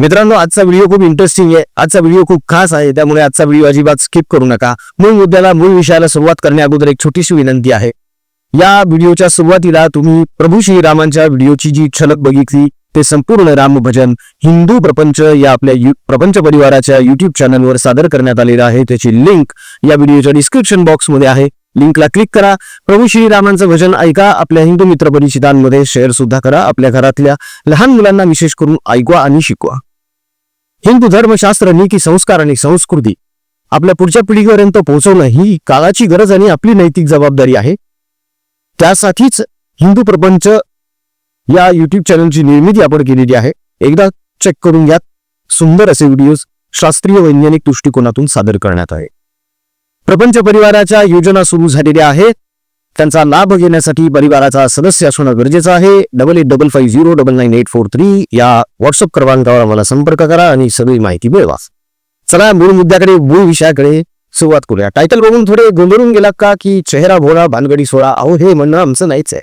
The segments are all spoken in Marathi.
मित्रांनो आजचा व्हिडिओ खूप इंटरेस्टिंग आहे. आजचा व्हिडिओ खूप खास आहे. त्यामुळे आजचा व्हिडिओ अजिबात स्किप करू नका. मूळ मुद्द्याला मूळ विषयाला सुरुवात करण्या अगोदर एक छोटीशी विनंती आहे. या व्हिडिओच्या सुरुवातीला तुम्ही प्रभू श्रीरामांच्या व्हिडिओची जी छलक बघितली ते संपूर्ण राम भजन हिंदू प्रपंच या आपल्या यु- प्रपंच परिवाराच्या युट्यूब चॅनलवर सादर करण्यात आलेलं आहे. त्याची लिंक या व्हिडिओच्या डिस्क्रिप्शन बॉक्समध्ये आहे. लिंकला क्लिक करा. प्रभू श्रीरामांचं भजन ऐका. आपल्या हिंदू मित्र परिचितांमध्ये शेअर सुद्धा करा. आपल्या घरातल्या लहान मुलांना विशेष करून ऐकवा आणि शिकवा. हिंदू धर्मशास्त्र नीती संस्कार आणि संस्कृती आपल्या पुढच्या पिढीपर्यंत पोहोचवणं ही काळाची गरज आणि आपली नैतिक जबाबदारी आहे. त्यासाठीच हिंदू प्रपंच या युट्यूब चॅनलची निर्मिती आपण केलेली आहे. एकदा चेक करून घ्या. सुंदर असे व्हिडिओज शास्त्रीय वैज्ञानिक दृष्टिकोनातून सादर करण्यात आहे प्रपंच परिवाराच्या योजना सुरू झालेल्या आहेत. त्यांचा लाभ घेण्यासाठी परिवाराचा सदस्य असणं गरजेचं आहे. Double eight double five zero double nine eight four three या व्हॉट्सअप क्रमांकावर आम्हाला संपर्क करा आणि सगळी माहिती मिळवा. चला मूळ मुद्द्याकडे मूळ विषयाकडे सुरुवात करूया. टायटल बघून थोडे गोंधळून गेला का की चेहरा भोळा भानगडी सोळा अहो हे म्हणणं आमचं नाहीच आहे.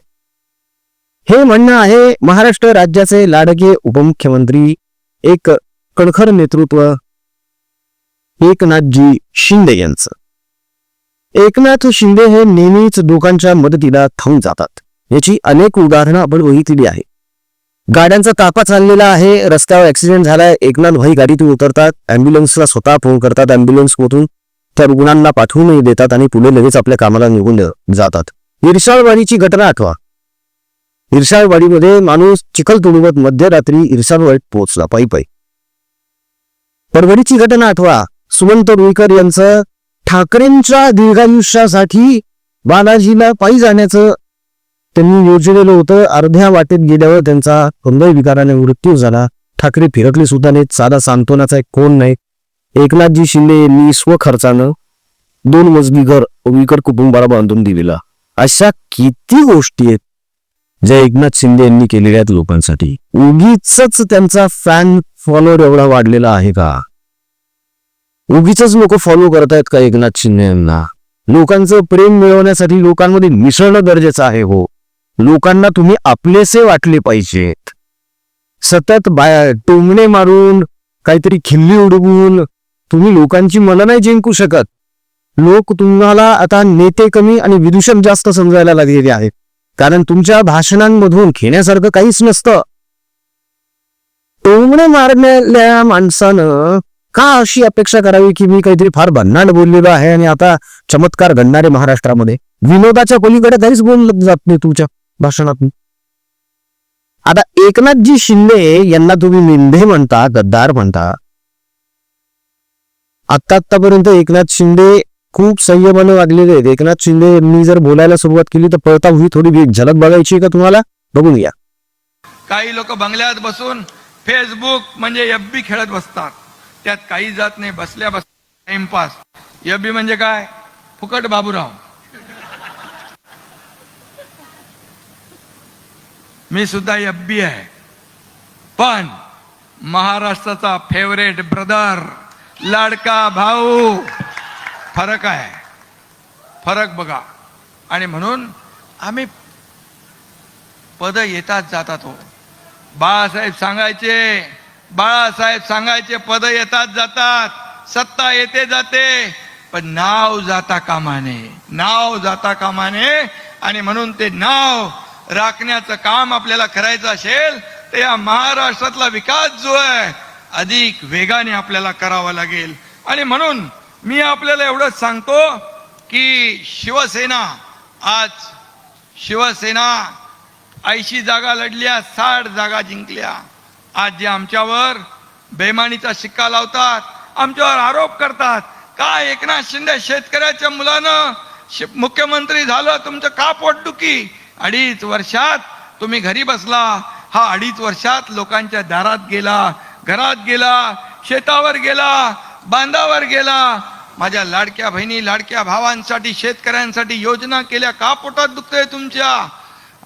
हे म्हणणं आहे महाराष्ट्र राज्याचे लाडके उपमुख्यमंत्री एक कणखर नेतृत्व एकनाथजी शिंदे यांचं. एकनाथ शिंदे हे नेहमीच लोकांच्या मदतीला थांबून जातात. याची अनेक उदाहरणं आपण बघितलेली आहे. गाड्यांचा तापा चाललेला आहे. रस्त्यावर ऍक्सिडेंट झालाय. एकनाथ भाई गाडीतून उतरतात. अँब्युलन्सला स्वतः फोन करतात. अँब्युलन्स मधून त्या रुग्णांना पाठवूनही देतात आणि पुढे लगेच आपल्या कामाला निघून जातात. इरशाळवाडीची घटना आठवा. इरशाळवाडीमध्ये माणूस चिखल तुडवत मध्यरात्री इरशाळवाडीत पोहोचला पायी पायी परभणीची घटना आठवा. सुमंत रुईकर यांचं ठाकरेंच्या दीर्घायुष्यासाठी बालाजीला पायी जाण्याचं त्यांनी योजलेलं होतं. अर्ध्या वाटेत गेल्यावर त्यांचा हृदय विकाराने मृत्यू झाला. ठाकरे फिरकले सुद्धा नाहीत. साधा सांत्वनाचा एक कोण नाही. एकनाथजी शिंदे यांनी स्वखर्चानं दोन मजली घर विकर कुटुंबाला बांधून दिलेला. अशा किती गोष्टी आहेत ज्या एकनाथ शिंदे यांनी केलेल्या आहेत लोकांसाठी. उगीच त्यांचा फॅन फॉलोअर एवढा वाढलेला आहे का? उगीच लोक फॉलो करतायत का एकनाथ शिंदे यांना? लोकांचं प्रेम मिळवण्यासाठी लोकांमध्ये मिसळणं गरजेचं आहे हो. लोकांना तुम्ही आपलेसे वाटले पाहिजेत. सतत बाया टोमणे मारून काहीतरी खिल्ली उडवून तुम्ही लोकांची मनं नाही जिंकू शकत. लोक तुम्हाला आता नेते कमी आणि विदूषक जास्त समजायला लागलेले आहेत. कारण तुमच्या भाषणांमधून घेण्यासारखं काहीच नसतं. टोमणे मारण्याल्या माणसानं का अशी अपेक्षा करावी की मी काहीतरी फार भन्नाट बोललेलो आहे आणि आता चमत्कार घडणारे महाराष्ट्रामध्ये? विनोदाच्या पलीकडे काहीच बोललं जात नाही तुमच्या भाषणातून. आता एकनाथजी शिंदे यांना तुम्ही मिंधे म्हणता गद्दार म्हणता. आत्ता आतापर्यंत एकनाथ शिंदे खूप संयमाने वागलेले आहेत. एकनाथ शिंदे यांनी जर बोलायला सुरुवात केली तर पळता हुई थोडी झलक बघायची का तुम्हाला? बघून घ्या. काही लोक बंगल्यात बसून फेसबुक म्हणजे एफ खेळत बसतात. त्यात काही जात नाही बसल्या बस टाइमपास यबी म्हणजे काय? फुकट बाबूराव. मी सुद्धा यब्बी आहे. पण महाराष्ट्राचा फेवरेट ब्रदर लाडका भाऊ फरक आहे. फरक बघा. आणि म्हणून आम्ही पद येतात जातात हो. बाळासाहेब सांगायचे बाळासाहेब सांगायचे पद येतात जातात सत्ता येते जाते पण नाव जाता कामाने नाव जाता कामाने आणि म्हणून ते नाव राखण्याचं काम आपल्याला करायचं असेल तर या महाराष्ट्रातला विकास जो आहे अधिक वेगाने आपल्याला करावा लागेल. आणि म्हणून मी आपल्याला एवढंच सांगतो की शिवसेना आज शिवसेना ऐंशी जागा लढल्या साठ जागा जिंकल्या. आज जे आमच्यावर बेमानीचा शिक्का लावतात आमच्यावर आरोप करतात. का एकनाथ शिंदे शेतकऱ्याच्या मुलानं मुख्यमंत्री झालं तुमचं का पोटदुखी अडीच वर्षात तुम्ही घरी बसला हा अडीच वर्षात लोकांच्या दारात गेला घरात गेला शेतावर गेला बांधावर गेला. माझ्या लाडक्या बहिणी लाडक्या भावांसाठी शेतकऱ्यांसाठी योजना केल्या का पोटात दुखतंय तुमच्या?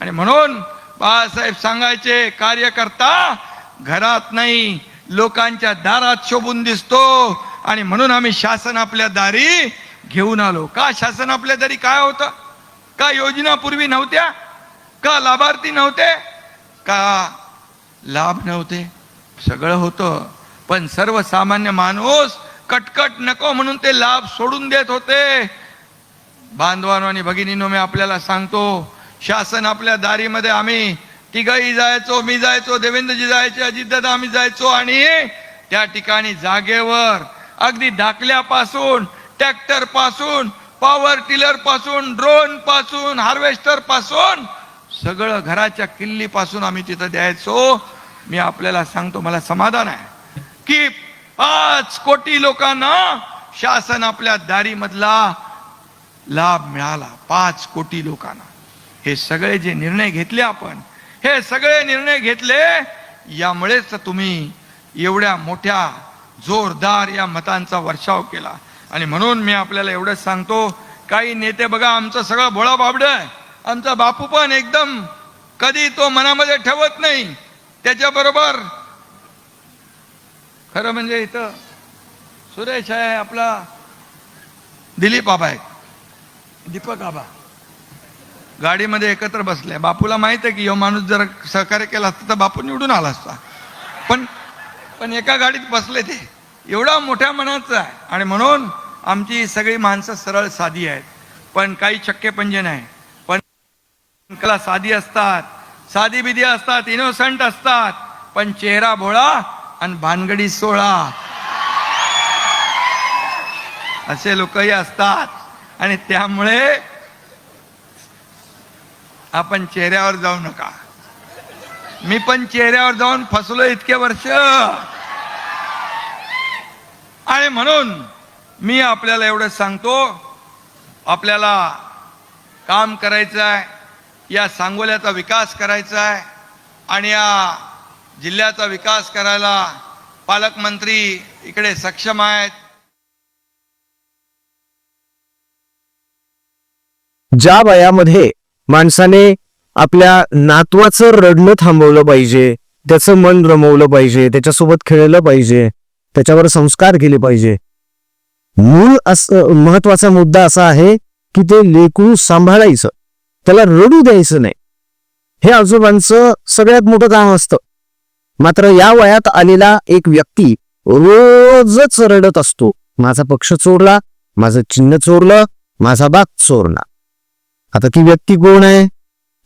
आणि म्हणून बाळासाहेब सांगायचे कार्यकर्ता घरात नाही लोकांच्या दारात शोभून दिसतो. आणि म्हणून आम्ही शासन आपल्या दारी घेऊन आलो. का शासन आपल्या दारी काय होतं? का योजना पूर्वी नव्हत्या? का लाभार्थी नव्हते? का लाभ नव्हते? सगळं होतं. पण सर्वसामान्य माणूस कटकट नको म्हणून ते लाभ सोडून देत होते. बांधवानो आणि भगिनीनो मी आपल्याला सांगतो शासन आपल्या दारीमध्ये आम्ही तिघही जायचो मी जायचो देवेंद्रजी जायचे अजितदादा आम्ही जायचो आणि त्या ठिकाणी जागेवर अगदी धाकल्यापासून ट्रॅक्टरपासून पॉवर टिलरपासून ड्रोनपासून हार्वेस्टरपासून सगळं घराच्या किल्ली पासून आम्ही तिथं द्यायचो. मी आपल्याला सांगतो मला समाधान आहे की पाच कोटी लोकांना शासन आपल्या दारीमधला लाभ मिळाला. पाच कोटी लोकांना. हे सगळे जे निर्णय घेतले आपण हे सगळे निर्णय घेतले यामुळेच तुम्ही एवढ्या मोठ्या जोरदार या मतांचा वर्षाव केला. आणि म्हणून मी आपल्याला एवढंच सांगतो काही नेते बघा आमचं सगळं भोळा बाबड आहे. आमचा बापू पण एकदम कधी तो मनामध्ये ठेवत नाही. त्याच्याबरोबर खरं म्हणजे इथं सुरेश आहे आपला दिलीप आबा आहे दीपक आबा गाडीमध्ये एकत्र बसले. बापूला माहीत आहे की यो माणूस जर सहकार्य केला असता तर बापू निवडून आला असता. पण पण एका गाडीत बसले ते. एवढा मोठ्या मनाचं आहे. आणि म्हणून आमची सगळी माणसं सरळ साधी आहेत. पण काही चक्के पंजे नाही. पण कला साधी असतात. साधी बिधी असतात इनोसंट असतात. पण चेहरा भोळा आणि भानगडी सोळा. असे लोकही असतात. आणि त्यामुळे आपण चेहऱ्यावर जाऊ नका. मी पण चेहऱ्यावर जाऊन फसलो इतके वर्ष. आणि म्हणून मी आपल्याला एवढं सांगतो आपल्याला काम करायचं आहे या सांगोल्याचा विकास करायचा आहे आणि या जिल्ह्याचा विकास करायला पालकमंत्री इकडे सक्षम आहेत. ज्या वयामध्ये माणसाने आपल्या नातवाचं रडणं थांबवलं पाहिजे त्याचं मन रमवलं पाहिजे त्याच्यासोबत खेळलं पाहिजे त्याच्यावर संस्कार केले पाहिजे. मूळ असं महत्त्वाचा मुद्दा असा आहे की ते लेकरू सांभाळायचं त्याला रडू द्यायचं नाही. हे आजोबांचं सगळ्यात मोठं काम असतं. मात्र या वयात आलेला एक व्यक्ती रोजच रडत असतो. माझा पक्ष चोरला माझं चिन्ह चोरलं माझा बाग चोरला. आता ती व्यक्ती कोण आहे?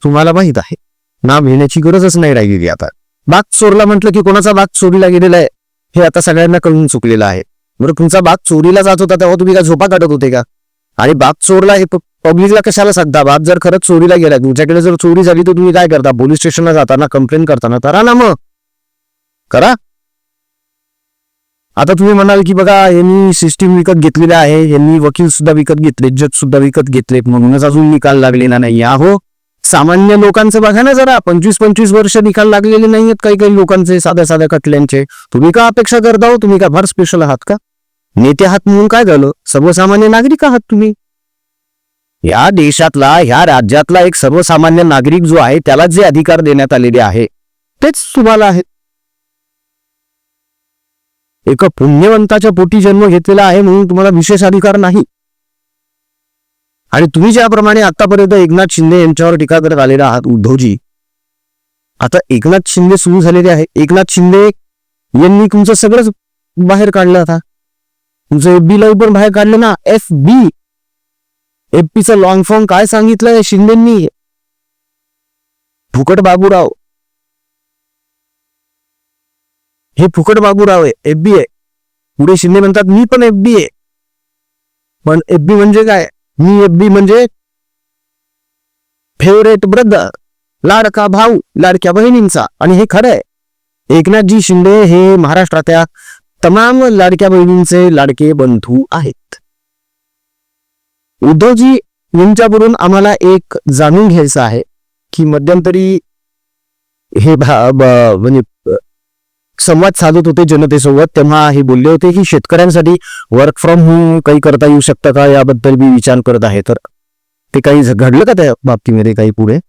तुम्हाला माहीत आहे. नाव घेण्याची गरजच नाही राहिलेली आता. बाग चोरला म्हटलं की कोणाचा बाग चोरीला गेलेला आहे? हे आता सगळ्यांना कळून चुकलेलं आहे. बरं तुमचा बाग चोरीला जात होता तेव्हा तुम्ही काय झोपा काढत होते का? आणि बाग चोरला हे पब्लिकला कशाला सांगता? बाग जर खरंच चोरीला गेला तुमच्याकडे जर चोरी झाली तर तुम्ही काय करता? पोलीस स्टेशनला जाताना कंप्लेंट करताना करा ना मग. करा. आता तुम्ही म्हणाल की बघा यांनी सिस्टीम विकत घेतलेले आहे यांनी वकील सुद्धा विकत घेतले जज सुद्धा विकत घेतलेत म्हणूनच अजून निकाल लागलेला नाही. हो सामान्य लोकांचं बघा ना जरा पंचवीस पंचवीस वर्ष निकाल लागलेले नाही आहेत काही काही लोकांचे साध्या साध्या कटल्यांचे तुम्ही का अपेक्षा करता हो? तुम्ही का फार स्पेशल आहात का? नेते आहात म्हणून काय झालं? सर्वसामान्य नागरिक आहात तुम्ही. या देशातला ह्या राज्यातला एक सर्वसामान्य नागरिक जो आहे त्याला जे अधिकार देण्यात आलेले आहे तेच तुम्हाला आहेत. एका पुण्यवंताच्या पोटी जन्म घेतलेला आहे म्हणून तुम्हाला विशेष अधिकार नाही. आणि तुम्ही ज्याप्रमाणे आतापर्यंत एकनाथ शिंदे यांच्यावर टीका करत आलेला आहात उद्धवजी आता एकनाथ शिंदे सुरू झालेले आहे. एकनाथ शिंदे यांनी तुमचं सगळंच बाहेर काढलं आता. तुमचं एफ बी लाईव्ह पण बाहेर काढलं ना. एफ बी एफ पीचं लॉंग फॉर्म काय सांगितलंय शिंदेंनी? फुकट बाबूराव हे फुकट बाबूराव आहे एफ बी आहे पुढे शिंदे म्हणतात मी पण एफ बी आहे पण एफ बी म्हणजे काय? मी एफ बी म्हणजे फेवरेट ब्रदर लाडका भाऊ लाडक्या बहिणींचा. आणि हे खरं आहे. एकनाथजी शिंदे हे महाराष्ट्रातल्या तमाम लाडक्या बहिणींचे लाडके बंधू आहेत. उद्धवजी यांच्यावरून आम्हाला एक जाणून घ्यायचं आहे की मध्यंतरी हे भा म्हणजे संवाद साधत होते जनतेसोबत तेव्हा हे बोलले होते की शेतकऱ्यांसाठी वर्क फ्रॉम होम काही करता येऊ शकतं का? याबद्दल मी विचार करत आहे. तर ते काही झ- घडलं का त्या बाबतीमध्ये काही पुढे?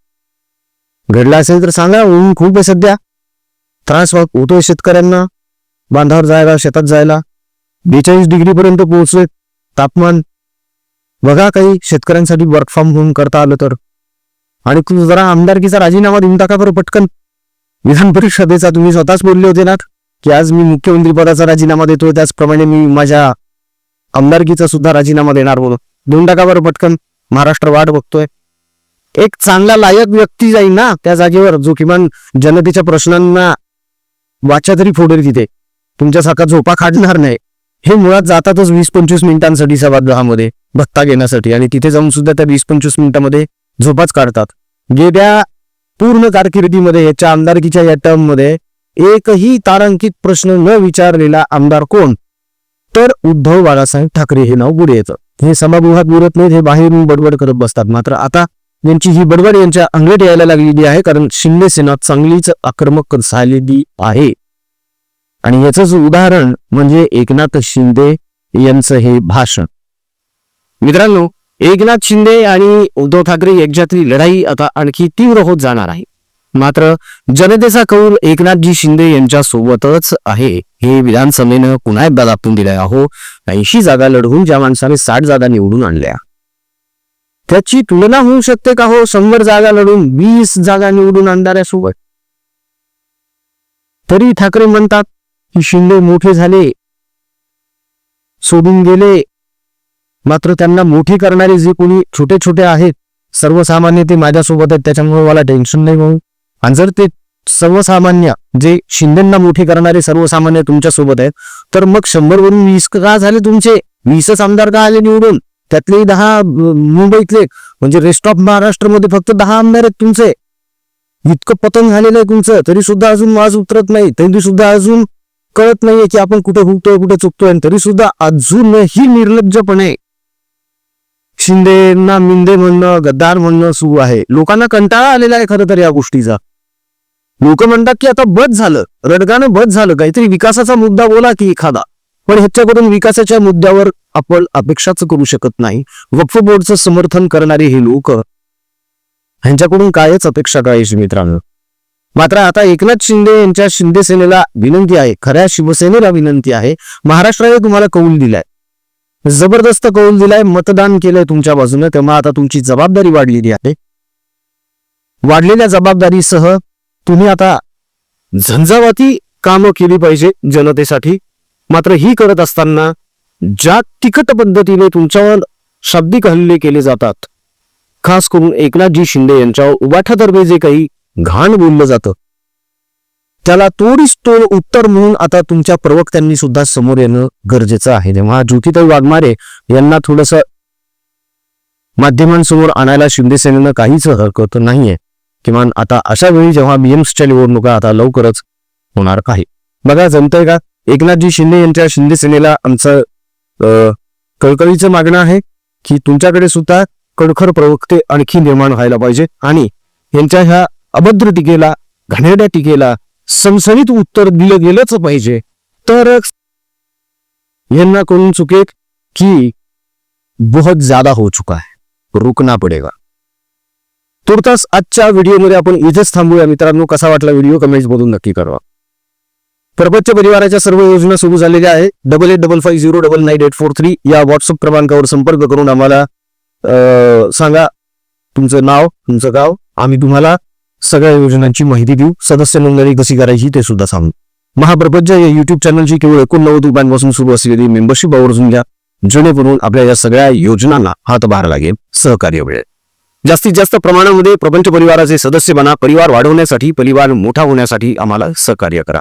घडलं असेल तर सांगा. ऊन खूप आहे सध्या. त्रास हो-, होतोय शेतकऱ्यांना. बांधावर जायला शेतात जायला. बेचाळीस डिग्रीपर्यंत पोहोचले तापमान. बघा काही शेतकऱ्यांसाठी वर्क फ्रॉम होम करता आलं तर. आणि तू जरा आमदारकीचा राजीनामा देऊन टाका बरं पटकन. विधान परिषदेचा तुम्ही स्वतःच बोलले होते ना की आज मी मुख्यमंत्री पदाचा राजीनामा देतोय त्याचप्रमाणे मी माझ्या आमदारकीचा सुद्धा राजीनामा देणार म्हणून. दोन टाकावर बरं पटकन महाराष्ट्र वाट बघतोय. एक चांगला लायक व्यक्ती जाईल ना त्या जागेवर जो किमान जनतेच्या प्रश्नांना वाचा तरी फोडेल तिथे. तुमच्यासारखा झोपा काढणार नाही. हे मुळात जातातच वीस पंचवीस मिनिटांसाठी सभागृहामध्ये भत्ता घेण्यासाठी. आणि तिथे जाऊन सुद्धा त्या वीस पंचवीस मिनिटांमध्ये झोपाच काढतात. गेल्या पूर्ण कारकिर्दीमध्ये याच्या आमदारकीच्या या टर्ममध्ये एकही तारांकित प्रश्न न विचारलेला आमदार कोण? तर उद्धव बाळासाहेब ठाकरे हे नाव पुढे येतं. हे सभागृहात बोलत नाहीत हे बाहेरून बडबड करत बसतात. मात्र आता यांची ही बडबड यांच्या अंगलट यायला लागलेली आहे कारण शिंदे सेना चांगलीच आक्रमक झालेली आहे. आणि याच उदाहरण म्हणजे एकनाथ शिंदे यांचं हे भाषण. मित्रांनो एकनाथ शिंदे आणि उद्धव ठाकरे यांच्यातली लढाई आता आणखी तीव्र होत जाणार आहे. मात्र जनतेचा कौल एकनाथजी शिंदे यांच्या सोबतच आहे. हे विधानसभेनं पुन्हा एकदा दाखवून दिले अहो ऐंशी जागा लढवून ज्या माणसाने साठ जागा निवडून आणल्या. त्याची तुलना होऊ शकते का हो शंभर जागा लढून वीस जागा निवडून आणणाऱ्यासोबत? तरी ठाकरे म्हणतात की शिंदे मोठे झाले सोडून गेले मात्र त्यांना मोठी करणारी जे कोणी छोटे छोटे आहेत सर्वसामान्य ते माझ्यासोबत आहेत त्याच्यामुळे मला टेन्शन नाही म्हणून आणि जर ते सर्वसामान्य जे शिंदेना मोठे करणारे सर्वसामान्य तुमच्यासोबत आहेत तर मग शंभर वरून वीस का झाले तुमचे? वीसच आमदार का आले निवडून? त्यातले दहा मुंबईतले म्हणजे रेस्ट ऑफ महाराष्ट्रमध्ये फक्त दहा आमदार आहेत तुमचे. इतकं पतन झालेलं आहे तुमचं तरी सुद्धा अजून वाज उतरत नाही तरी सुद्धा अजून कळत नाहीये की आपण कुठे हुकतोय कुठे चुकतोय आणि तरी सुद्धा अजूनही निर्लज्जपणे शिंदेना मिंदे म्हणणं गद्दार म्हणणं सुरू आहे. लोकांना कंटाळा आलेला आहे खरं तर या गोष्टीचा. लोक म्हणतात की आता बस झालं. रडगानं बस झालं. काहीतरी विकासाचा मुद्दा बोला की एखादा. पण ह्याच्याकडून विकासाच्या मुद्द्यावर आपण अपेक्षाच करू शकत नाही. वक्फ बोर्डचं समर्थन करणारे हे लोक ह्यांच्याकडून कायच अपेक्षा करायची मित्रांनो? मात्र आता एकनाथ शिंदे यांच्या शिंदे सेनेला विनंती आहे. खऱ्या शिवसेनेला विनंती आहे. महाराष्ट्राने तुम्हाला कौल दिलाय. जबरदस्त कौल दिलाय मतदान केलंय तुमच्या बाजूने तेव्हा आता तुमची जबाबदारी वाढलेली आहे. वाढलेल्या जबाबदारीसह तुम्ही आता झंझावाती कामं केली पाहिजे जनतेसाठी. मात्र ही करत असताना ज्या तिखट पद्धतीने तुमच्यावर शाब्दिक हल्ले केले जातात खास करून एकनाथजी शिंदे यांच्यावर उबाठातर्फे जे काही घाण बोललं जातं त्याला तोडीस तोड उत्तर म्हणून आता तुमच्या प्रवक्त्यांनी सुद्धा समोर येणं गरजेचं आहे. तेव्हा ज्योतिताई वाघमारे यांना थोडस माध्यमांसमोर आणायला शिंदे सेनेनं काहीच हरकत नाहीये. किमान आता अशा वेळी जेव्हा बीएमसीच्या निवडणुका आता लवकरच होणार आहे बघा जमतंय का? एकनाथजी शिंदे यांच्या शिंदे सेनेला आमचं कळकळीचं मागणं आहे की तुमच्याकडे सुद्धा कडखर प्रवक्ते आणखी निर्माण व्हायला पाहिजे आणि यांच्या ह्या अभद्र टीकेला घाणेरड्या टीकेला सणसणीत उत्तर दिलं गेलंच पाहिजे. तरच यांना कळून चुके की बहुत ज्यादा हो चुका है. रुकना पडेगा. तुर्तास आजच्या व्हिडिओमध्ये आपण इथेच थांबूया. मित्रांनो कसा वाटला व्हिडिओ? कमेंट्स मधून नक्की करा प्रपंच परिवाराच्या सर्व योजना सुरू झालेल्या आहे double eight double five zero double nine eight four three या व्हॉट्सअप क्रमांकावर संपर्क करून आम्हाला अं, सांगा. तुमचं नाव तुमचं गाव आम्ही तुम्हाला सगळ्या योजनांची माहिती देऊ. सदस्य नोंदणी कशी करायची ते सुद्धा सांगू. महाप्रपंच या युट्यूब चॅनलची केवळ एकोणनव्वद रुपयांपासून सुरू असलेली मेंबरशिप आवर्जून घ्या. जेणेकरून आपल्या या सगळ्या योजनांना हातभार लागेल सहकार्य मिळेल. जास्तीत जास्त प्रमाणामध्ये प्रपंच परिवाराचे सदस्य बना परिवार वाढवण्यासाठी परिवार मोठा होण्यासाठी आम्हाला सहकार्य करा.